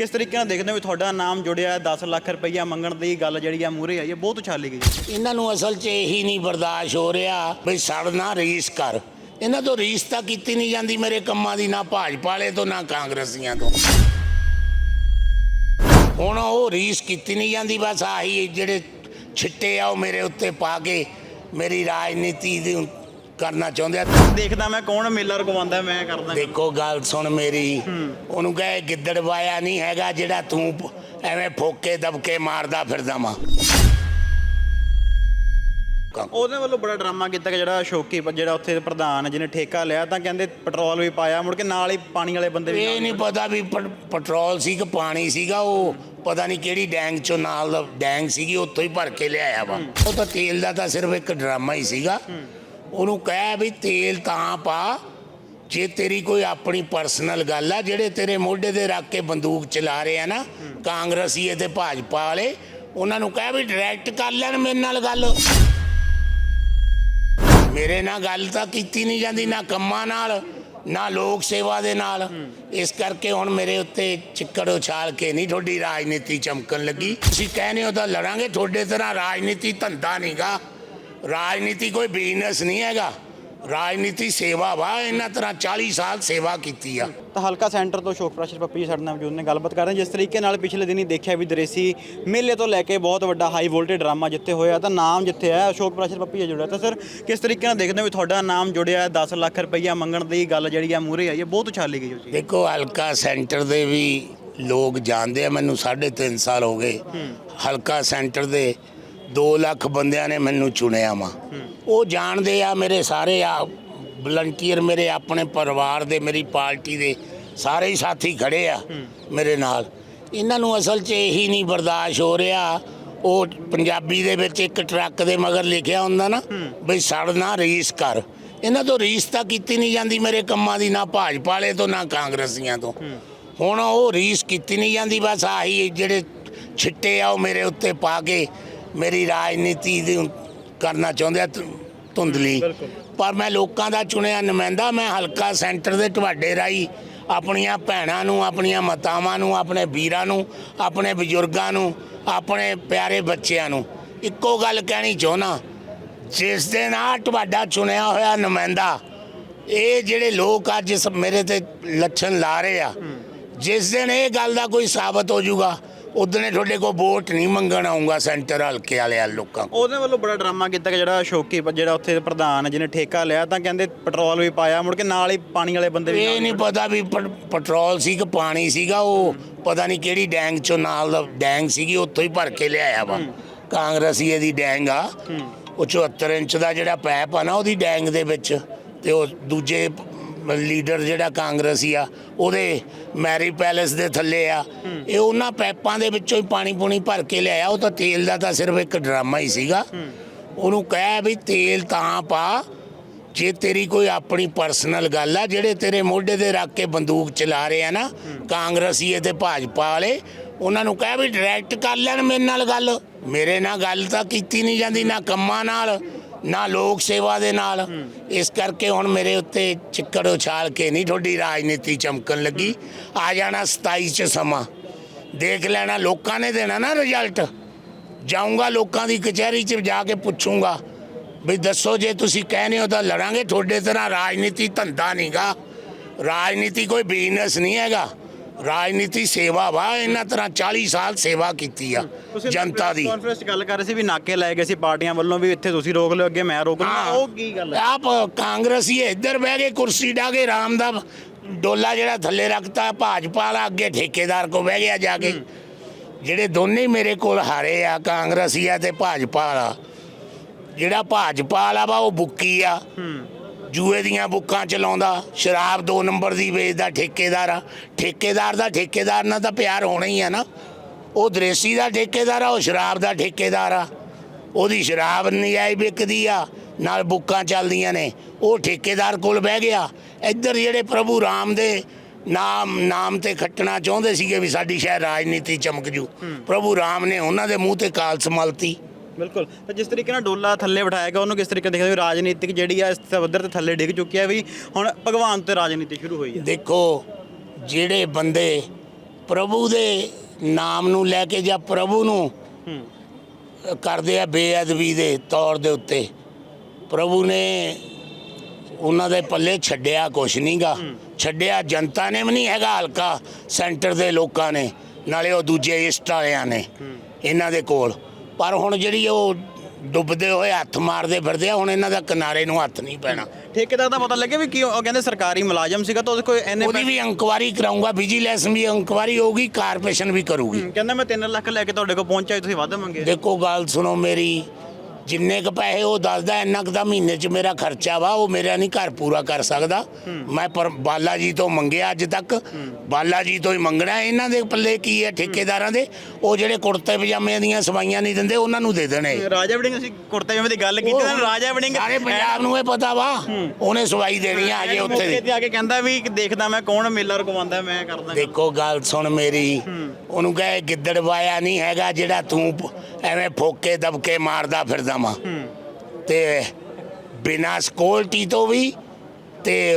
ਕਿਸ ਤਰੀਕੇ ਨਾਲ ਦੇਖਦੇ ਹੋ ਵੀ ਤੁਹਾਡਾ ਨਾਮ ਜੁੜਿਆ 10 ਲੱਖ ਰੁਪਈਆ ਮੰਗਣ ਦੀ ਗੱਲ ਜਿਹੜੀ ਆ ਮੂਰੇ ਆਈ ਹੈ, ਬਹੁਤ ਉਛਾਲੀ ਗਈ ਇਹਨਾਂ ਨੂੰ ਅਸਲ 'ਚ ਇਹੀ ਨਹੀਂ ਬਰਦਾਸ਼ਤ ਹੋ ਰਿਹਾ ਵੀ ਸੜਨਾ ਰੀਸ ਕਰ। ਇਹਨਾਂ ਤੋਂ ਰੀਸ ਤਾਂ ਕੀਤੀ ਨਹੀਂ ਜਾਂਦੀ ਮੇਰੇ ਕੰਮਾਂ ਦੀ, ਨਾ ਭਾਜਪਾ ਵਾਲੇ ਤੋਂ, ਨਾ ਕਾਂਗਰਸੀਆਂ ਤੋਂ। ਹੁਣ ਉਹ ਰੀਸ ਕੀਤੀ ਨਹੀਂ ਜਾਂਦੀ, ਬਸ ਆਹੀ ਜਿਹੜੇ ਛਿੱਟੇ ਆ ਉਹ ਮੇਰੇ ਉੱਤੇ ਪਾ ਕੇ ਮੇਰੀ ਰਾਜਨੀਤੀ ਦੀ ਕਰਨਾ ਚਾਹੁੰਦੇ ਆ। ਦੇਖਦਾ ਮੈਂ ਕੌਣ ਮੇਲਾ ਰਗਵਾਉਂਦਾ ਮੈਂ ਕਰਦਾ। ਦੇਖੋ ਗੱਲ ਸੁਣ ਮੇਰੀ। ਉਹਨੂੰ ਕਹੇ ਗਿੱਦੜ ਵਾਇਆ ਨਹੀਂ ਹੈਗਾ ਜਿਹੜਾ ਤੂੰ ਪ- ਐਵੇਂ ਫੋਕੇ ਦਬਕੇ ਮਾਰਦਾ ਫਿਰਦਾ ਮਾਂ ਉਹਦੇ ਵੱਲੋਂ ਬੜਾ ਡਰਾਮਾ ਕੀਤਾ ਕਿ ਜਿਹੜਾ ਸ਼ੋਕੀ ਜਿਹੜਾ ਉੱਥੇ ਪ੍ਰਧਾਨ ਹੈ ਜਿਹਨੇ ਠੇਕਾ ਲਿਆ ਤਾਂ ਕਹਿੰਦੇ ਪੈਟਰੋਲ ਵੀ ਪਾਇਆ ਮੁੜ ਕੇ ਨਾਲ ਹੀ ਪਾਣੀ ਵਾਲੇ ਬੰਦੇ ਵੀ ਇਹ ਨਹੀਂ ਪਤਾ ਵੀ ਪ- ਪੈਟਰੋਲ ਸੀ ਕਿ ਪਾਣੀ ਸੀਗਾ ਉਹ ਪਤਾ ਨਹੀਂ ਕਿਹੜੀ ਡੈਂਗ ਚੋਂ ਨਾਲ ਡੈਂਗ ਸੀਗੀ ਉੱਥੋਂ ਹੀ ਭਰ ਕੇ ਲਿਆਇਆ ਵਾ। ਉਹ ਤਾਂ ਤੇਲ ਦਾ ਤਾਂ ਸਿਰਫ ਇੱਕ ਡਰਾਮਾ ਹੀ ਸੀਗਾ। ਉਹਨੂੰ ਕਹਿ ਵੀ ਤੇਲ ਤਾਂ ਪਾ, ਜੇ ਤੇਰੀ ਕੋਈ ਆਪਣੀ ਪਰਸਨਲ ਗੱਲ ਆ, ਜਿਹੜੇ ਤੇਰੇ ਮੋਢੇ ਤੇ ਰੱਖ ਕੇ ਬੰਦੂਕ ਚਲਾ ਰਹੇ ਆ ਨਾ, ਕਾਂਗਰਸੀ ਤੇ ਭਾਜਪਾ ਵਾਲੇ, ਉਹਨਾਂ ਨੂੰ ਕਹਿ ਵੀ ਡਾਇਰੈਕਟ ਕਰ ਲੈਣ ਮੇਰੇ ਨਾਲ ਗੱਲ। ਮੇਰੇ ਨਾਲ ਗੱਲ ਤਾਂ ਕੀਤੀ ਨਹੀਂ ਜਾਂਦੀ, ਨਾ ਕੰਮਾਂ ਨਾਲ, ਨਾ ਲੋਕ ਸੇਵਾ ਦੇ ਨਾਲ। ਇਸ ਕਰਕੇ ਹੁਣ ਮੇਰੇ ਉੱਤੇ ਚਿੱਕੜ ਉਛਾਲ ਕੇ ਨਹੀਂ ਤੁਹਾਡੀ ਰਾਜਨੀਤੀ ਚਮਕਣ ਲੱਗੀ। ਤੁਸੀਂ ਕਹਿੰਦੇ ਹੋ ਤਾਂ ਲੜਾਂਗੇ, ਤੁਹਾਡੇ ਤਰ੍ਹਾਂ ਰਾਜਨੀਤੀ ਧੰਦਾ ਨਹੀਂਗਾ ਰਾਜਨੀਤੀ ਕੋਈ ਬਿਜ਼ਨਸ ਨਹੀਂ ਹੈਗਾ। ਰਾਜਨੀਤੀ ਸੇਵਾ ਵਾ ਇਹਨਾਂ ਤਰ੍ਹਾਂ 40 ਸਾਲ ਸੇਵਾ ਕੀਤੀ ਆ। ਤਾਂ ਹਲਕਾ ਸੈਂਟਰ ਤੋਂ ਸ਼ੋਕ ਪ੍ਰਕਾਸ਼ ਪੱਪੀ ਸਾਡੇ ਨਾਲ ਮੌਜੂਦ ਨੇ ਗੱਲਬਾਤ ਕਰ ਰਹੇ ਹਾਂ। ਜਿਸ ਤਰੀਕੇ ਨਾਲ ਪਿਛਲੇ ਦਿਨੀ ਦੇਖਿਆ ਵੀ ਦਰੇਸੀ ਮੇਲੇ ਤੋਂ ਲੈ ਕੇ ਬਹੁਤ ਵੱਡਾ ਹਾਈ ਵੋਲਟੇਜ ਡਰਾਮਾ ਜਿੱਥੇ ਹੋਇਆ ਤਾਂ ਨਾਮ ਜਿੱਥੇ ਹੈ ਅਸ਼ੋਕ ਪ੍ਰਕਾਸ਼ ਪੱਪੀ ਜੁੜਿਆ। ਤਾਂ ਸਰ ਕਿਸ ਤਰੀਕੇ ਨਾਲ ਦੇਖਦੇ ਹੋ ਵੀ ਤੁਹਾਡਾ ਨਾਮ ਜੁੜਿਆ 10 ਲੱਖ ਰੁਪਈਆ ਮੰਗਣ ਦੀ ਗੱਲ ਜਿਹੜੀ ਆ ਮੂਰੇ ਆਈ ਹੈ ਬਹੁਤ ਉਛਾਲੀ ਗਈ ਜੀ ਦੇਖੋ ਹਲਕਾ ਸੈਂਟਰ ਦੇ ਵੀ ਲੋਕ ਜਾਣਦੇ ਆ ਮੈਨੂੰ 3.5 ਸਾਲ ਹੋ ਗਏ। ਹਲਕਾ ਸੈਂਟਰ ਦੇ 2 ਲੱਖ ਬੰਦਿਆਂ ਨੇ ਮੈਨੂੰ ਚੁਣਿਆ ਵਾ। ਉਹ ਜਾਣਦੇ ਆ ਮੇਰੇ ਸਾਰੇ ਆ ਵਲੰਟੀਅਰ ਮੇਰੇ ਆਪਣੇ ਪਰਿਵਾਰ ਦੇ, ਮੇਰੀ ਪਾਰਟੀ ਦੇ ਸਾਰੇ ਹੀ ਸਾਥੀ ਖੜੇ ਆ ਮੇਰੇ ਨਾਲ। ਇਹਨਾਂ ਨੂੰ ਅਸਲ 'ਚ ਇਹੀ ਨਹੀਂ ਬਰਦਾਸ਼ਤ ਹੋ ਰਿਹਾ। ਉਹ ਪੰਜਾਬੀ ਦੇ ਵਿੱਚ ਇੱਕ ਟਰੱਕ ਦੇ ਮਗਰ ਲਿਖਿਆ ਹੁੰਦਾ ਨਾ, ਬਈ ਸੜਨਾ ਰੀਸ ਕਰ। ਇਹਨਾਂ ਤੋਂ ਰੀਸ ਤਾਂ ਕੀਤੀ ਨਹੀਂ ਜਾਂਦੀ ਮੇਰੇ ਕੰਮਾਂ ਦੀ, ਨਾ ਭਾਜਪਾ ਵਾਲੇ ਤੋਂ, ਨਾ ਕਾਂਗਰਸੀਆਂ ਤੋਂ। ਹੁਣ ਉਹ ਰੀਸ ਕੀਤੀ ਨਹੀਂ ਜਾਂਦੀ, ਬਸ ਆਹੀ ਜਿਹੜੇ ਛਿੱਟੇ ਆ ਉਹ ਮੇਰੇ ਉੱਤੇ ਪਾ ਕੇ ਮੇਰੀ ਰਾਜਨੀਤੀ ਦੀ ਕਰਨਾ ਚਾਹੁੰਦੇ ਆ ਧੁੰਦਲੀ। ਪਰ ਮੈਂ ਲੋਕਾਂ ਦਾ ਚੁਣਿਆ ਨੁਮਾਇੰਦਾ ਮੈਂ ਹਲਕਾ ਸੈਂਟਰ ਦੇ ਤੁਹਾਡੇ ਰਾਈ ਆਪਣੀਆਂ ਭੈਣਾਂ ਨੂੰ ਆਪਣੀਆਂ ਮਾਤਾਵਾਂ ਨੂੰ ਆਪਣੇ ਵੀਰਾਂ ਨੂੰ ਆਪਣੇ ਬਜ਼ੁਰਗਾਂ ਨੂੰ ਆਪਣੇ ਪਿਆਰੇ ਬੱਚਿਆਂ ਨੂੰ ਇੱਕੋ ਗੱਲ ਕਹਿਣੀ ਚਾਹੁੰਦਾ। ਜਿਸ ਦਿਨ ਆ ਤੁਹਾਡਾ ਚੁਣਿਆ ਹੋਇਆ ਨੁਮਾਇੰਦਾ ਇਹ ਜਿਹੜੇ ਲੋਕ ਅੱਜ ਮੇਰੇ ਤੇ ਲੱਛਣ ਲਾ ਰਹੇ ਆ ਜਿਸ ਦਿਨ ਇਹ ਗੱਲ ਦਾ ਕੋਈ ਸਾਬਤ ਹੋ ਜਾਊਗਾ ਉਦਨੇ ਤੁਹਾਡੇ ਕੋਲ ਵੋਟ ਨਹੀਂ ਮੰਗਣ ਆਉਂਗਾ ਸੈਂਟਰ ਹਲਕੇ ਵਾਲੇ ਆ ਲੋਕਾਂ ਕੋਲ। ਉਹਦੇ ਵੱਲੋਂ ਬੜਾ ਡਰਾਮਾ ਕੀਤਾ ਕਿ ਜਿਹੜਾ ਸ਼ੋਕੀ ਜਿਹੜਾ ਉੱਥੇ ਪ੍ਰਧਾਨ ਹੈ ਜਿਹਨੇ ਠੇਕਾ ਲਿਆ ਤਾਂ ਕਹਿੰਦੇ ਪੈਟਰੋਲ ਵੀ ਪਾਇਆ ਮੁੜ ਕੇ ਨਾਲ ਹੀ ਪਾਣੀ ਵਾਲੇ ਬੰਦੇ ਵੀ ਇਹ ਨਹੀਂ ਪਤਾ ਵੀ ਪੈਟਰੋਲ ਸੀ ਕਿ ਪਾਣੀ ਸੀਗਾ ਉਹ ਪਤਾ ਨਹੀਂ ਕਿਹੜੀ ਡੈਂਗ ਚੋਂ ਨਾਲ ਦਾ ਡੈਂਗ ਸੀਗੀ ਉੱਥੋਂ ਹੀ ਭਰ ਕੇ ਲਿਆਇਆ ਵਾ। ਕਾਂਗਰਸੀਏ ਦੀ ਡੈਂਗ ਆ। ਉਹ 74 ਇੰਚ ਦਾ ਜਿਹੜਾ ਪੈਪ ਆ ਨਾ ਉਹਦੀ ਡੈਂਗ ਦੇ ਵਿੱਚ ਤੇ ਉਹ ਦੂਜੇ ਲੀਡਰ ਜਿਹੜਾ ਕਾਂਗਰਸੀ ਆ, ਉਹਦੇ ਮੈਰੀ ਪੈਲੇਸ ਦੇ ਥੱਲੇ ਆ। ਇਹ ਉਹਨਾਂ ਪੈਪਾਂ ਦੇ ਵਿੱਚੋਂ ਹੀ ਪਾਣੀ ਪੂਣੀ ਭਰ ਕੇ ਲਿਆਇਆ। ਉਹ ਤਾਂ ਤੇਲ ਦਾ ਤਾਂ ਸਿਰਫ ਇੱਕ ਡਰਾਮਾ ਹੀ ਸੀਗਾ। ਉਹਨੂੰ ਕਹਿ ਵੀ ਤੇਲ ਤਾਂ ਪਾ, ਜੇ ਤੇਰੀ ਕੋਈ ਆਪਣੀ ਪਰਸਨਲ ਗੱਲ ਆ, ਜਿਹੜੇ ਤੇਰੇ ਮੋਢੇ ਤੇ ਰੱਖ ਕੇ ਬੰਦੂਕ ਚਲਾ ਰਹੇ ਆ ਨਾ, ਕਾਂਗਰਸੀ ਤੇ ਭਾਜਪਾ ਵਾਲੇ, ਉਹਨਾਂ ਨੂੰ ਕਹਿ ਵੀ ਡਾਇਰੈਕਟ ਕਰ ਲੈਣ ਮੇਰੇ ਨਾਲ ਗੱਲ। ਮੇਰੇ ਨਾਲ ਗੱਲ ਤਾਂ ਕੀਤੀ ਨਹੀਂ ਜਾਂਦੀ, ਨਾ ਕੰਮਾਂ ਨਾਲ। ਨਾ ਲੋਕ ਸੇਵਾ ਦੇ ਨਾਲ। ਇਸ ਕਰਕੇ ਹੁਣ ਮੇਰੇ ਉੱਤੇ ਚਿੱਕੜ ਉਛਾਲ ਕੇ ਨਹੀਂ ਤੁਹਾਡੀ ਰਾਜਨੀਤੀ ਚਮਕਣ ਲੱਗੀ। ਆ ਜਾਣਾ 27 ਚ ਸਮਾਂ। ਦੇਖ ਲੈਣਾ, ਲੋਕਾਂ ਨੇ ਦੇਣਾ ਨਾ ਰਿਜ਼ਲਟ ਜਾਊਂਗਾ ਲੋਕਾਂ ਦੀ ਕਚਹਿਰੀ 'ਚ, ਜਾ ਕੇ ਪੁੱਛੂੰਗਾ। ਵੀ ਦੱਸੋ ਜੇ ਤੁਸੀਂ ਕਹਿੰਦੇ ਹੋ ਤਾਂ ਲੜਾਂਗੇ, ਤੁਹਾਡੇ ਤਰ੍ਹਾਂ ਰਾਜਨੀਤੀ ਧੰਦਾ ਨਹੀਂਗਾ ਰਾਜਨੀਤੀ ਕੋਈ ਬਿਜ਼ਨਸ ਨਹੀਂ ਹੈਗਾ। ਰਾਜਨੀਤੀ ਸੇਵਾ ਵਾ ਇਹਨਾਂ ਤਰ੍ਹਾਂ 40 ਸਾਲ ਸੇਵਾ ਕੀਤੀ ਆ ਜਨਤਾ ਦੀ। ਕਾਨਫਰੰਸ 'ਚ ਗੱਲ ਕਰ ਰਹੇ ਸੀ ਵੀ ਨਾਕੇ ਲਾਏ ਗਏ ਸੀ ਪਾਰਟੀਆਂ ਵੱਲੋਂ ਵੀ ਇੱਥੇ ਤੁਸੀਂ ਰੋਕ ਲਿਓ ਅੱਗੇ ਮੈਂ ਰੋਕ ਲਵਾਂ। ਉਹ ਕੀ ਗੱਲ ਹੈ? ਆਪ ਕਾਂਗਰਸੀ ਇੱਧਰ ਬਹਿ ਕੇ ਕੁਰਸੀ ਕੇ ਰਾਮ ਦਾ ਡੋਲਾ ਜਿਹੜਾ ਥੱਲੇ ਰੱਖਤਾ ਭਾਜਪਾ ਵਾਲਾ ਅੱਗੇ ਠੇਕੇਦਾਰ ਕੋ ਬਹਿ ਗਿਆ ਜਾ ਕੇ। ਜਿਹੜੇ ਦੋਨੇ ਹੀ ਮੇਰੇ ਕੋਲ ਹਾਰੇ ਆ ਕਾਂਗਰਸੀ ਆ ਤੇ ਭਾਜਪਾ ਵਾਲਾ ਜਿਹੜਾ ਭਾਜਪਾ ਵਾਲਾ ਵਾ ਉਹ ਬੁੱਕੀ ਆ। ਜੂਏ ਦੀਆਂ ਬੁੱਕਾਂ ਚਲਾਉਂਦਾ ਸ਼ਰਾਬ ਦੋ ਨੰਬਰ ਦੀ ਵੇਚਦਾ ਠੇਕੇਦਾਰ ਆ। ਠੇਕੇਦਾਰ ਦਾ ਠੇਕੇਦਾਰ ਨਾਲ ਤਾਂ ਪਿਆਰ ਹੋਣਾ ਹੀ ਆ ਨਾ। ਉਹ ਦਰੇਸੀ ਦਾ ਠੇਕੇਦਾਰ ਆ ਉਹ ਸ਼ਰਾਬ ਦਾ ਠੇਕੇਦਾਰ ਆ। ਉਹਦੀ ਸ਼ਰਾਬ ਨਜਾਇਜ਼ ਵਿਕਦੀ ਆ ਨਾਲ ਬੁੱਕਾਂ ਚੱਲਦੀਆਂ ਨੇ। ਉਹ ਠੇਕੇਦਾਰ ਕੋਲ ਬਹਿ ਗਿਆ। ਇੱਧਰ ਜਿਹੜੇ ਪ੍ਰਭੂ ਰਾਮ ਦੇ ਨਾਮ ਨਾਮ ਤੇ ਖੱਟਣਾ ਚਾਹੁੰਦੇ ਸੀਗੇ ਵੀ ਸਾਡੀ ਸ਼ਾਇਦ ਰਾਜਨੀਤੀ ਚਮਕ ਜੂ। ਪ੍ਰਭੂ ਰਾਮ ਨੇ ਉਹਨਾਂ ਦੇ ਮੂੰਹ ਤੇ ਕਾਲ ਸਮਲਤੀ ਬਿਲਕੁਲ। ਤਾਂ ਜਿਸ ਤਰੀਕੇ ਨਾਲ ਡੋਲਾ ਥੱਲੇ ਬਿਠਾਇਆ ਗਿਆ ਉਹਨੂੰ ਕਿਸ ਤਰੀਕੇ ਦੇਖਦੇ ਹੋ ਰਾਜਨੀਤਿਕ ਜਿਹੜੀ ਆ ਇਸ ਪੱਧਰ ਤੇ ਥੱਲੇ ਡਿੱਗ ਚੁੱਕੀ ਹੈ ਵੀ ਹੁਣ ਭਗਵਾਨ ਤੇ ਰਾਜਨੀਤੀ ਸ਼ੁਰੂ ਹੋਈ ਹੈ ਦੇਖੋ ਜਿਹੜੇ ਬੰਦੇ ਪ੍ਰਭੂ ਦੇ ਨਾਮ ਨੂੰ ਲੈ ਕੇ ਜਾਂ ਪ੍ਰਭੂ ਨੂੰ ਕਰਦੇ ਆ ਬੇਅਦਬੀ ਦੇ ਤੌਰ ਦੇ ਉੱਤੇ ਪ੍ਰਭੂ ਨੇ ਉਹਨਾਂ ਦੇ ਪੱਲੇ ਛੱਡਿਆ ਕੁਛ ਨਹੀਂਗਾ ਛੱਡਿਆ ਜਨਤਾ ਨੇ ਵੀ ਨਹੀਂ ਹੈਗਾ ਹਲਕਾ ਸੈਂਟਰ ਦੇ ਲੋਕਾਂ ਨੇ ਨਾਲੇ ਉਹ ਦੂਜੇ ਇਸਟ ਵਾਲਿਆਂ ਨੇ ਇਹਨਾਂ ਦੇ ਕੋਲ। ਪਰ ਹੁਣ ਜਿਹੜੀ ਉਹ ਡੁੱਬਦੇ ਹੋਏ ਹੱਥ ਮਾਰਦੇ ਫਿਰਦੇ ਆ ਹੁਣ ਇਹਨਾਂ ਦਾ ਕਿਨਾਰੇ ਨੂੰ ਹੱਥ ਨਹੀਂ ਪੈਣਾ। ਠੇਕੇਦਾਰ ਦਾ ਪਤਾ ਲੱਗਿਆ ਵੀ ਕੀ ਉਹ ਕਹਿੰਦੇ ਸਰਕਾਰੀ ਮੁਲਾਜ਼ਮ ਸੀਗਾ ਤਾਂ ਉਹਦੇ ਕੋਈ ਐਨੇ ਉਹਦੀ ਵੀ ਇਨਕੁਆਰੀ ਕਰਾਉਂਗਾ ਵਿਜੀਲੈਂਸ ਵੀ ਇਨਕੁਆਰੀ ਹੋਊਗੀ ਕਾਰਪੋਰੇਸ਼ਨ ਵੀ ਕਰੂਗੀ। ਕਹਿੰਦਾ ਮੈਂ 3 ਲੱਖ ਲੈ ਕੇ ਤੁਹਾਡੇ ਕੋਲ ਪਹੁੰਚਿਆ ਤੁਸੀਂ ਵੱਧ ਮੰਗੇ। ਦੇਖੋ ਗੱਲ ਸੁਣੋ ਮੇਰੀ। ਜਿੰਨੇ ਕ ਪੈਸੇ ਉਹ ਦੱਸਦਾ ਇੰਨਾ ਕੁ ਦਾ ਮਹੀਨੇ 'ਚ ਮੇਰਾ ਖਰਚਾ ਵਾ ਉਹ ਮੇਰਾ ਨਹੀਂ ਘਰ ਪੂਰਾ ਕਰ ਸਕਦਾ। ਮੈਂ ਪਰ ਬਾਲਾ ਜੀ ਤੋਂ ਮੰਗਿਆ ਅੱਜ ਤੱਕ। ਬਾਲਾ ਜੀ ਤੋਂ ਹੀ ਮੰਗਣਾ ਇਹਨਾਂ ਦੇ ਪੱਲੇ ਕੀ ਹੈ ਠੇਕੇਦਾਰਾਂ ਦੇ? ਉਹ ਜਿਹੜੇ ਕੁੜਤੇ ਪਜਾਮੇ ਦੀਆਂ ਸਵਾਈਆਂ ਨਹੀਂ ਦਿੰਦੇ ਉਹਨਾਂ ਨੂੰ ਦੇ ਦੇਣੇ। ਰਾਜਾ ਵੜਿੰਗ ਅਸੀਂ ਕੁਰਤੇ ਜਿਵੇਂ ਦੀ ਗੱਲ ਕੀਤੀ ਨਾ ਰਾਜਾ ਵੜਿੰਗ ਸਾਰੇ ਪੰਜਾਬ ਨੂੰ ਇਹ ਪਤਾ ਵਾ। ਉਹਨੇ ਸਵਾਈ ਦੇਣੀ ਆ ਅਜੇ ਉੱਥੇ ਦੀ। ਤੇ ਆ ਕੇ ਕਹਿੰਦਾ ਵੀ ਦੇਖਦਾ ਮੈਂ ਕੌਣ ਮੇਲਾ ਰਕਵਾਉਂਦਾ ਮੈਂ ਕਰਦਾ ਦੇਖੋ ਗੱਲ ਸੁਣ ਮੇਰੀ। ਉਹਨੂੰ ਕਹੇ ਗਿੱਦੜ ਵਾਇਆ ਨਹੀਂ ਹੈਗਾ ਜਿਹੜਾ ਤੂੰ ਐਵੇਂ ਫੋਕੇ ਦਬਕੇ ਮਾਰਦਾ ਫਿਰਦਾ। ਵਾ ਤੇ ਬਿਨਾਂ ਸਕਿਉਰਟੀ ਤੋਂ ਵੀ ਤੇ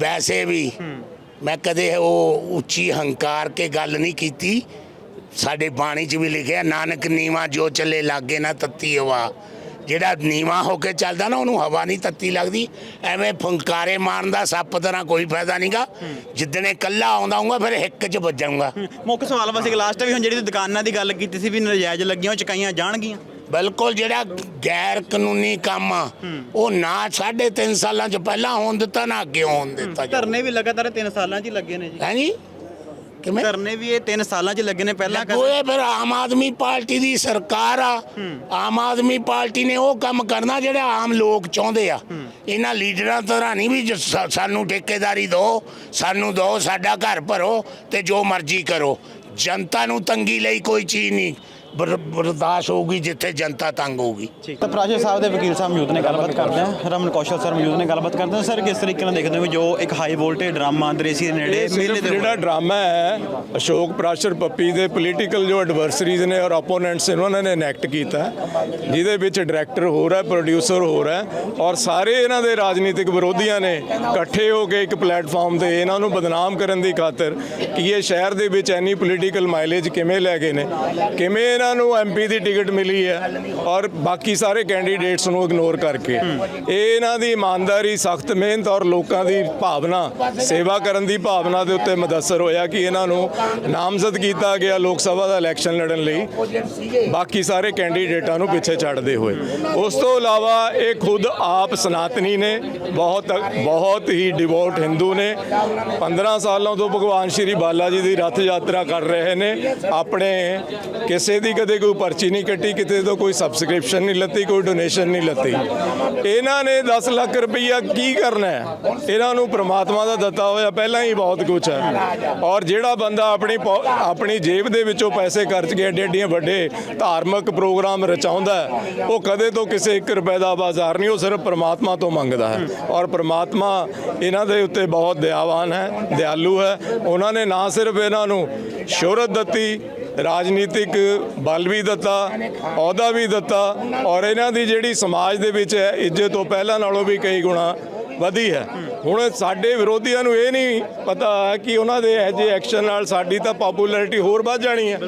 ਵੈਸੇ ਵੀ ਮੈਂ ਕਦੇ ਉਹ ਉੱਚੀ ਹੰਕਾਰ ਕੇ ਗੱਲ ਨਹੀਂ ਕੀਤੀ। ਸਾਡੇ ਬਾਣੀ 'ਚ ਵੀ ਲਿਖਿਆ, ਨਾਨਕ ਨੀਵਾ ਜੋ ਚੱਲੇ ਲਾਗੇ ਨਾ ਤੱਤੀ ਹਵਾ। ਜਿਹੜਾ ਨੀਵਾ ਹੋ ਕੇ ਚੱਲਦਾ ਨਾ, ਉਹਨੂੰ ਹਵਾ ਨਹੀਂ ਤੱਤੀ ਲੱਗਦੀ। ਐਵੇਂ ਫੰਕਾਰੇ ਮਾਰਨ ਦਾ ਸੱਪ ਤਰ੍ਹਾਂ ਕੋਈ ਫਾਇਦਾ ਨਹੀਂਗਾ ਜਿੱਦਣੇ ਕੱਲਾ ਆਉਂਦਾ ਹੂੰਗਾ ਫਿਰ ਹਿੱਕ 'ਚ ਵੱਜਾਂਗਾ। ਮੁੱਖ ਸਵਾਲ ਬਸ ਇੱਕ ਲਾਸਟ ਵੀ, ਹੁਣ ਜਿਹੜੀ ਦੁਕਾਨਾਂ ਦੀ ਗੱਲ ਕੀਤੀ ਸੀ ਵੀ ਨਜਾਇਜ਼ ਲੱਗੀਆਂ, ਉਹ ਚਕਾਈਆਂ ਜਾਣਗੀਆਂ? ਬਿਲਕੁਲ ਜਿਹੜਾ ਗੈਰ ਕਾਨੂੰਨੀ ਕੰਮ ਆ ਉਹ ਨਾ 3.5 ਸਾਲਾਂ 'ਚ ਪਹਿਲਾਂ ਹੋਣ ਦਿੱਤਾ ਨਾ ਅੱਗੇ ਹੋਣ ਦਿੱਤਾ ਧਰਨੇ ਵੀ ਲਗਾਤਾਰ 3 ਸਾਲਾਂ 'ਚ ਹੀ ਲੱਗੇ ਨੇ ਜੀ। ਹੈ ਜੀ? ਕਿਵੇਂ? ਧਰਨੇ ਵੀ ਇਹ 3 ਸਾਲਾਂ 'ਚ ਲੱਗੇ ਨੇ ਪਹਿਲਾਂ ਉਹ ਫਿਰ ਆਮ ਆਦਮੀ ਪਾਰਟੀ ਦੀ ਸਰਕਾਰ ਆ। ਆਮ ਆਦਮੀ ਪਾਰਟੀ ਨੇ ਉਹ ਕੰਮ ਕਰਨਾ ਜਿਹੜਾ ਆਮ ਲੋਕ ਚਾਹੁੰਦੇ ਆ। ਇਹਨਾਂ ਲੀਡਰਾਂ ਤਰ੍ਹਾਂ ਨਹੀਂ ਵੀ ਸਾਨੂੰ ਠੇਕੇਦਾਰੀ ਦਿਓ ਸਾਨੂੰ ਦਿਓ ਸਾਡਾ ਘਰ ਭਰੋ ਤੇ ਜੋ ਮਰਜ਼ੀ ਕਰੋ। ਜਨਤਾ ਨੂੰ ਤੰਗੀ ਲਈ ਕੋਈ ਚੀਜ਼ ਨਹੀਂ। ਬਰ- ਬਰਦਾਸ਼ਤ ਹੋਊਗੀ ਜਿੱਥੇ ਜਨਤਾ ਤੰਗ ਹੋਊਗੀ। ਤਾਂ ਪ੍ਰਾਸ਼ਰ ਸਾਹਿਬ ਦੇ ਵਕੀਲ ਸਾਹਿਬ ਮੌਜੂਦ ਨੇ ਗੱਲਬਾਤ ਕਰਦੇ ਆ ਰਮਨ ਕੌਸ਼ਲ ਸਰ ਮੌਜੂਦ ਨੇ ਗੱਲਬਾਤ ਕਰਦੇ ਆ ਸਰ ਕਿਸ ਤਰੀਕੇ ਨਾਲ ਦੇਖਦੇ ਹੋ ਵੀ ਜੋ ਇੱਕ ਹਾਈ ਵੋਲਟੇਜ ਡਰਾਮਾ ਦਰੇਸੀ ਦੇ ਨੇੜੇ ਇਹ ਮੇਲੇ ਸਿਰਫ ਦੇ ਜਿਹੜਾ ਡਰਾਮਾ ਹੈ ਅਸ਼ੋਕ ਪ੍ਰਾਸ਼ਰ ਪੱਪੀ ਦੇ ਪੋਲੀਟੀਕਲ ਜੋ ਐਡਵਰਸਰੀਜ਼ ਨੇ ਔਰ ਆਪੋਨੈਂਟਸ ਨੇ ਉਹਨਾਂ ਨੇ ਇਨੈਕਟ ਕੀਤਾ। ਹੈ, ਜਿਹਦੇ ਵਿੱਚ ਡਾਇਰੈਕਟਰ ਹੋ ਰਿਹਾ ਪ੍ਰੋਡਿਊਸਰ ਹੋ ਰਿਹਾ ਔਰ ਸਾਰੇ ਇਹਨਾਂ ਦੇ ਰਾਜਨੀਤਿਕ ਵਿਰੋਧੀਆਂ ਨੇ ਇਕੱਠੇ ਹੋ ਕੇ ਇੱਕ ਪਲੇਟਫਾਰਮ ਤੇ ਇਹਨਾਂ ਨੂੰ ਬਦਨਾਮ ਕਰਨ ਦੀ ਖਾਤਰ ਕਿ ਇਹ ਸ਼ਹਿਰ ਦੇ ਵਿੱਚ ਐਨੀ ਪੋਲੀਟੀਕਲ ਮਾਈਲੇਜ ਕਿਵੇਂ ਲੈ ਗਏ ਨੇ ਕਿਵੇਂ ਇਹਨਾਂ ਨੂੰ ਐਮਪੀ ਦੀ ਟਿਕਟ ਮਿਲੀ ਹੈ ਔਰ ਬਾਕੀ ਸਾਰੇ ਕੈਂਡੀਡੇਟਸ ਨੂੰ ਇਗਨੋਰ ਕਰਕੇ। ਇਹ ਇਹਨਾਂ ਦੀ ਇਮਾਨਦਾਰੀ, ਸਖਤ ਮਿਹਨਤ ਔਰ ਲੋਕਾਂ ਦੀ ਭਾਵਨਾ, ਸੇਵਾ ਕਰਨ ਦੀ ਭਾਵਨਾ ਦੇ ਉੱਤੇ ਮਦਸਰ ਹੋਇਆ ਕਿ ਇਹਨਾਂ ਨੂੰ ਨਾਮਜ਼ਦ ਕੀਤਾ ਗਿਆ ਲੋਕ ਸਭਾ ਦਾ ਇਲੈਕਸ਼ਨ ਲੜਨ ਲਈ। ਬਾਕੀ ਸਾਰੇ ਕੈਂਡੀਡੇਟਾਂ ਨੂੰ ਪਿੱਛੇ ਛੱਡਦੇ ਹੋਏ। ਉਸ ਤੋਂ ਇਲਾਵਾ ਇਹ ਖੁਦ ਆਪ ਸਨਾਤਨੀ ਨੇ, ਬਹੁਤ ਬਹੁਤ ਹੀ ਡਿਵੋਟ ਹਿੰਦੂ ਨੇ। 15 ਸਾਲਾਂ ਤੋਂ ਭਗਵਾਨ ਸ਼੍ਰੀ ਬਾਲਾ ਜੀ ਦੀ ਰਥ ਯਾਤਰਾ ਕਰ ਰਹੇ ਨੇ। ਆਪਣੇ ਕਿਸੇ ਦੀ ਕਦੇ ਕੋਈ ਪਰਚੀ ਨਹੀਂ ਕੱਟੀ, ਕਿਤੇ ਤੋਂ ਕੋਈ ਸਬਸਕ੍ਰਿਪਸ਼ਨ ਨਹੀਂ ਲੱਤੀ, ਕੋਈ ਡੋਨੇਸ਼ਨ ਨਹੀਂ ਲੱਤੀ। ਇਹਨਾਂ ਨੇ 10 ਲੱਖ ਰੁਪਈਆ ਕੀ ਕਰਨਾ ਹੈ? ਇਹਨਾਂ ਨੂੰ ਪ੍ਰਮਾਤਮਾ ਦਾ ਦਿੱਤਾ ਹੋਇਆ ਪਹਿਲਾਂ ਹੀ ਬਹੁਤ ਕੁਝ ਹੈ। ਔਰ ਜਿਹੜਾ ਬੰਦਾ ਆਪਣੀ ਪੌ- ਆਪਣੀ ਜੇਬ ਦੇ ਵਿੱਚੋਂ ਪੈਸੇ ਖਰਚ ਕੇ ਏਡੇ ਏਡੀਆਂ ਵੱਡੇ ਧਾਰਮਿਕ ਪ੍ਰੋਗਰਾਮ ਰਚਾਉਂਦਾ ਉਹ ਕਦੇ ਤੋਂ ਕਿਸੇ 1 ਰੁਪਏ ਦਾ ਬਾਜ਼ਾਰ ਨਹੀਂ, ਉਹ ਸਿਰਫ ਪ੍ਰਮਾਤਮਾ ਤੋਂ ਮੰਗਦਾ ਹੈ। ਔਰ ਪ੍ਰਮਾਤਮਾ ਇਹਨਾਂ ਦੇ ਉੱਤੇ ਬਹੁਤ ਦਇਆਵਾਨ ਹੈ, ਦਿਆਲੂ ਹੈ। ਉਹਨਾਂ ਨੇ ਨਾ ਸਿਰਫ ਇਹਨਾਂ ਨੂੰ ਸ਼ੋਹਰਤ ਦਿੱਤੀ ਰਾਜਨੀਤਿਕ ਬਲ ਵੀ ਦਿੱਤਾ, ਅਹੁਦਾ ਵੀ ਦਿੱਤਾ ਔਰ ਇਹਨਾਂ ਦੀ ਜਿਹੜੀ ਸਮਾਜ ਦੇ ਵਿੱਚ ਹੈ ਇੱਜ਼ਤ ਤੋਂ ਪਹਿਲਾਂ ਨਾਲੋਂ ਵੀ ਕਈ ਗੁਣਾ ਵਧੀ ਹੈ। ਹੁਣ ਸਾਡੇ ਵਿਰੋਧੀਆਂ ਨੂੰ ਇਹ ਨਹੀਂ ਪਤਾ ਕਿ ਉਹਨਾਂ ਦੇ ਇਹੋ ਜਿਹੇ ਐਕਸ਼ਨ ਨਾਲ ਸਾਡੀ ਤਾਂ ਪਪੂਲੈਰਿਟੀ ਹੋਰ ਵੱਧ ਜਾਣੀ ਹੈ।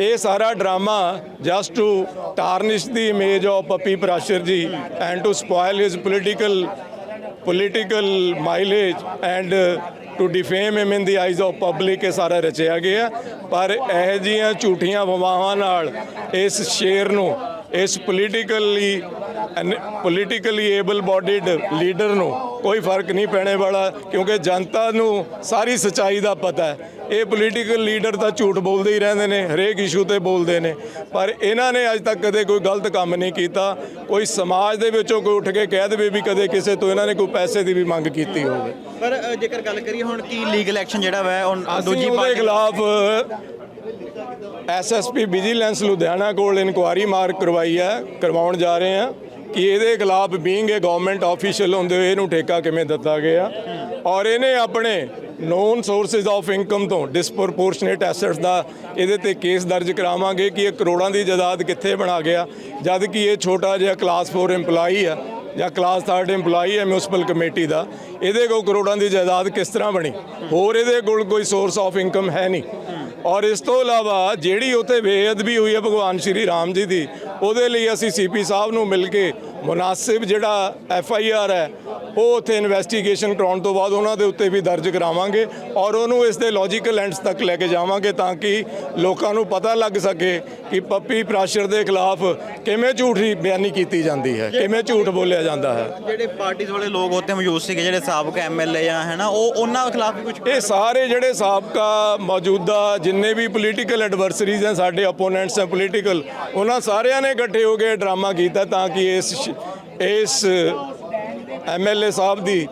ਇਹ ਸਾਰਾ drama just to tarnish the image of Pappi Prashar ji and to spoil his political political mileage and to defame him in the eyes of public ਇਹ ਸਾਰਾ ਰਚਿਆ ਗਿਆ ਪਰ ਇਹ ਜੀਆਂ ਝੂਠੀਆਂ ਵਵਾਵਾਂ ਨਾਲ ਇਸ ਸ਼ੇਰ ਨੂੰ, ਇਸ politically politically able bodied leader ਨੂੰ ਕੋਈ ਫ਼ਰਕ ਨਹੀਂ ਪੈਣੇ ਵਾਲਾ ਕਿਉਂਕਿ ਜਨਤਾ ਨੂੰ ਸਾਰੀ ਸਚਾਈ ਦਾ ਪਤਾ ਹੈ। ਇਹ ਪੋਲੀਟੀਕਲ ਲੀਡਰ ਤਾਂ ਝੂਠ ਬੋਲਦੇ ਹੀ ਰਹਿੰਦੇ ਨੇ ਹਰੇਕ ਇਸ਼ੂ ਤੇ ਬੋਲਦੇ ਨੇ। ਪਰ ਇਹਨਾਂ ਨੇ ਅੱਜ ਤੱਕ ਕਦੇ ਕੋਈ ਗਲਤ ਕੰਮ ਨਹੀਂ ਕੀਤਾ। ਕੋਈ ਸਮਾਜ ਦੇ ਵਿੱਚੋਂ ਕੋਈ ਉੱਠ ਕੇ ਕਹਿ ਦੇਵੇ ਵੀ ਕਦੇ ਕਿਸੇ ਤੋਂ ਇਹਨਾਂ ਨੇ ਕੋਈ ਪੈਸੇ ਦੀ ਵੀ ਮੰਗ ਕੀਤੀ ਹੋਵੇ। ਪਰ ਜੇਕਰ ਗੱਲ ਕਰੀਏ ਹੁਣ ਕੀ ਲੀਗਲ ਐਕਸ਼ਨ ਜਿਹੜਾ ਵਾ ਦੂਜੀ ਪਾਰਟੀ ਖਿਲਾਫ ਐਸਐਸਪੀ ਵਿਜੀਲੈਂਸ ਲੁਧਿਆਣਾ ਕੋਲ ਇਨਕੁਆਰੀ ਮਾਰਕ ਕਰਵਾਈ ਹੈ ਕਰਵਾਉਣ ਜਾ ਰਹੇ ਹਾਂ। ਕਿ ਇਹਦੇ ਖਿਲਾਫ ਬੀਇੰਗ ਏ ਗਵਰਨਮੈਂਟ ਆਫੀਸ਼ੀਅਲ ਹੁੰਦੇ ਹੋਏ ਇਹਨੂੰ ਠੇਕਾ ਕਿਵੇਂ ਦਿੱਤਾ ਗਿਆ? ਔਰ ਇਹਨੇ ਆਪਣੇ ਨੋਨ ਸੋਰਸਸ ਆਫ ਇਨਕਮ ਤੋਂ ਡਿਸਪ੍ਰੋਪੋਰਸ਼ਨੇਟ ਐਸੈਟਸ ਦਾ ਇਹਦੇ ਤੇ ਕੇਸ ਦਰਜ ਕਰਾਵਾਂਗੇ ਕਿ ਇਹ ਕਰੋੜਾਂ ਦੀ ਜਾਇਦਾਦ ਕਿੱਥੇ ਬਣਾ ਗਿਆ? ਜਦ ਕਿ ਇਹ ਛੋਟਾ ਜਿਹਾ ਕਲਾਸ 4 EMPLOYEE ਆ, ਜਾਂ ਕਲਾਸ 3rd EMPLOYEE ਹੈ ਮਿਊਨਿਸਪਲ ਕਮੇਟੀ ਦਾ, ਇਹਦੇ ਕੋਲ ਕਰੋੜਾਂ ਦੀ ਜਾਇਦਾਦ ਕਿਸ ਤਰ੍ਹਾਂ ਬਣੀ? ਹੋਰ ਇਹਦੇ ਕੋਲ ਕੋਈ ਸੋਰਸ ਆਫ ਇਨਕਮ ਹੈ ਨਹੀਂ। ਔਰ ਇਸ ਤੋਂ ਇਲਾਵਾ ਜਿਹੜੀ ਉੱਥੇ ਬੇਅਦਬੀ ਹੋਈ ਹੈ ਭਗਵਾਨ ਸ਼੍ਰੀ ਰਾਮ ਜੀ ਦੀ ਉਹਦੇ ਲਈ ਅਸੀਂ ਸੀਪੀ ਸਾਹਿਬ ਨੂੰ ਮਿਲ ਕੇ ਮੁਨਾਸਿਬ ਜਿਹੜਾ ਐਫ ਆਈ ਆਰ ਹੈ ਉਹ ਉੱਥੇ ਇਨਵੈਸਟੀਗੇਸ਼ਨ ਕਰਾਉਣ ਤੋਂ ਬਾਅਦ ਉਹਨਾਂ ਦੇ ਉੱਤੇ ਵੀ ਦਰਜ ਕਰਾਵਾਂਗੇ ਔਰ ਉਹਨੂੰ ਇਸ ਦੇ ਲੌਜੀਕਲ ਐਂਡਸ ਤੱਕ ਲੈ ਕੇ ਜਾਵਾਂਗੇ ਤਾਂ ਕਿ ਲੋਕਾਂ ਨੂੰ ਪਤਾ ਲੱਗ ਸਕੇ ਕਿ ਪੱਪੀ ਪ੍ਰਾਸ਼ਰ ਦੇ ਖਿਲਾਫ ਕਿਵੇਂ ਝੂਠੀ ਬਿਆਨੀ ਕੀਤੀ ਜਾਂਦੀ ਹੈ ਕਿਵੇਂ ਝੂਠ ਬੋਲਿਆ ਜਾਂਦਾ ਹੈ। ਜਿਹੜੇ ਪਾਰਟੀਆਂ ਵਾਲੇ ਲੋਕ ਉੱਥੇ ਮੌਜੂਦ ਸੀਗੇ ਜਿਹੜੇ ਸਾਬਕਾ ਐਮਐਲਏ ਆ ਹੈ ਨਾ ਉਹ ਉਹਨਾਂ ਖਿਲਾਫ ਵੀ ਕੁਝ ਇਹ ਸਾਰੇ ਜਿਹੜੇ ਸਾਬਕਾ ਮੌਜੂਦਾ ਜਿੰਨੇ ਵੀ ਪੋਲੀਟੀਕਲ ਐਡਵਰਸਰੀਜ਼ ਹਨ ਸਾਡੇ ਆਪੋਨੈਂਟਸ ਹਨ ਪੋਲੀਟੀਕਲ ਉਹਨਾਂ ਸਾਰਿਆਂ ਨੇ ਇਕੱਠੇ ਹੋ ਕੇ ਡਰਾਮਾ ਕੀਤਾ ਤਾਂ ਕਿ ਇਸ ਇਸ ਐਮਐਲਏ ਸਾਹਿਬ ਦੀ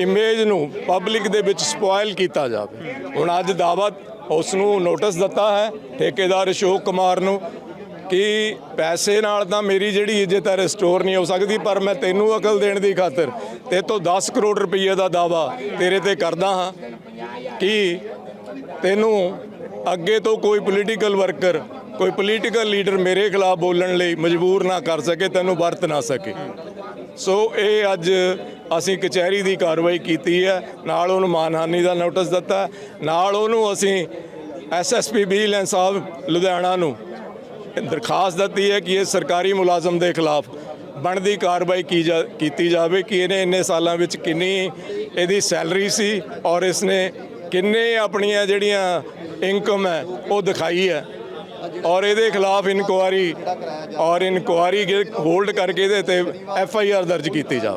ਇਮੇਜ ਨੂੰ ਪਬਲਿਕ ਦੇ ਵਿੱਚ ਸਪੋਇਲ ਕੀਤਾ ਜਾਵੇ। ਹੁਣ ਅੱਜ ਦਾਵਤ ਉਸ ਨੂੰ ਨੋਟਿਸ ਦਿੱਤਾ ਹੈ, ਠੇਕੇਦਾਰ ਅਸ਼ੋਕ ਕੁਮਾਰ ਨੂੰ ਕਿ ਪੈਸੇ ਨਾਲ ਤਾਂ ਮੇਰੀ ਜਿਹੜੀ ਇੱਜ਼ਤ ਹੈ ਰਿਸਟੋਰ ਨਹੀਂ ਹੋ ਸਕਦੀ, ਪਰ ਮੈਂ ਤੈਨੂੰ ਅਕਲ ਦੇਣ ਦੀ ਖਾਤਰ ਤੇ ਤੋਂ 10 ਕਰੋੜ ਰੁਪਏ ਦਾ ਦਾਵਾ ਤੇਰੇ ਤੇ ਕਰਦਾ ਹਾਂ ਕਿ ਤੈਨੂੰ ਅੱਗੇ ਤੋਂ ਕੋਈ ਪੋਲੀਟੀਕਲ ਵਰਕਰ ਕੋਈ ਪੋਲੀਟੀਕਲ ਲੀਡਰ ਮੇਰੇ ਖਿਲਾਫ ਬੋਲਣ ਲਈ ਮਜਬੂਰ ਨਾ ਕਰ ਸਕੇ, ਤੈਨੂੰ ਵਰਤ ਨਾ ਸਕੇ। ਸੋ ਇਹ ਅੱਜ ਅਸੀਂ ਕਚਹਿਰੀ ਦੀ ਕਾਰਵਾਈ ਕੀਤੀ ਹੈ। ਨਾਲ ਉਹਨੂੰ ਮਾਨਹਾਨੀ ਦਾ ਨੋਟਿਸ ਦਿੱਤਾ। ਨਾਲ ਉਹਨੂੰ ਅਸੀਂ ਐਸਐਸਪੀ ਵਿਜੀਲੈਂਸ ਸਾਹਿਬ ਲੁਧਿਆਣਾ ਨੂੰ ਦਰਖਾਸਤ ਦਿੱਤੀ ਹੈ ਕਿ ਇਹ ਸਰਕਾਰੀ ਮੁਲਾਜ਼ਮ ਦੇ ਖਿਲਾਫ ਬਣਦੀ ਕਾਰਵਾਈ ਕੀ ਜਾ- ਕੀਤੀ ਜਾਵੇ ਕਿ ਇਹਨੇ ਇੰਨੇ ਸਾਲਾਂ ਵਿੱਚ ਕਿੰਨੀ ਇਹਦੀ ਸੈਲਰੀ ਸੀ ਔਰ ਇਸਨੇ ਕਿੰਨੇ ਆਪਣੀਆਂ ਜਿਹੜੀਆਂ ਇਨਕਮ ਹੈ ਉਹ ਦਿਖਾਈ ਹੈ। ਔਰ ਇਹਦੇ ਖਿਲਾਫ ਇਨਕੁਆਰੀ ਔਰ ਇਨਕੁਆਰੀ ਹੋਲਡ ਕਰਕੇ ਇਹਦੇ ਤੇ ਐਫ ਆਈ ਆਰ ਦਰਜ ਕੀਤੀ ਜਾਵੇ।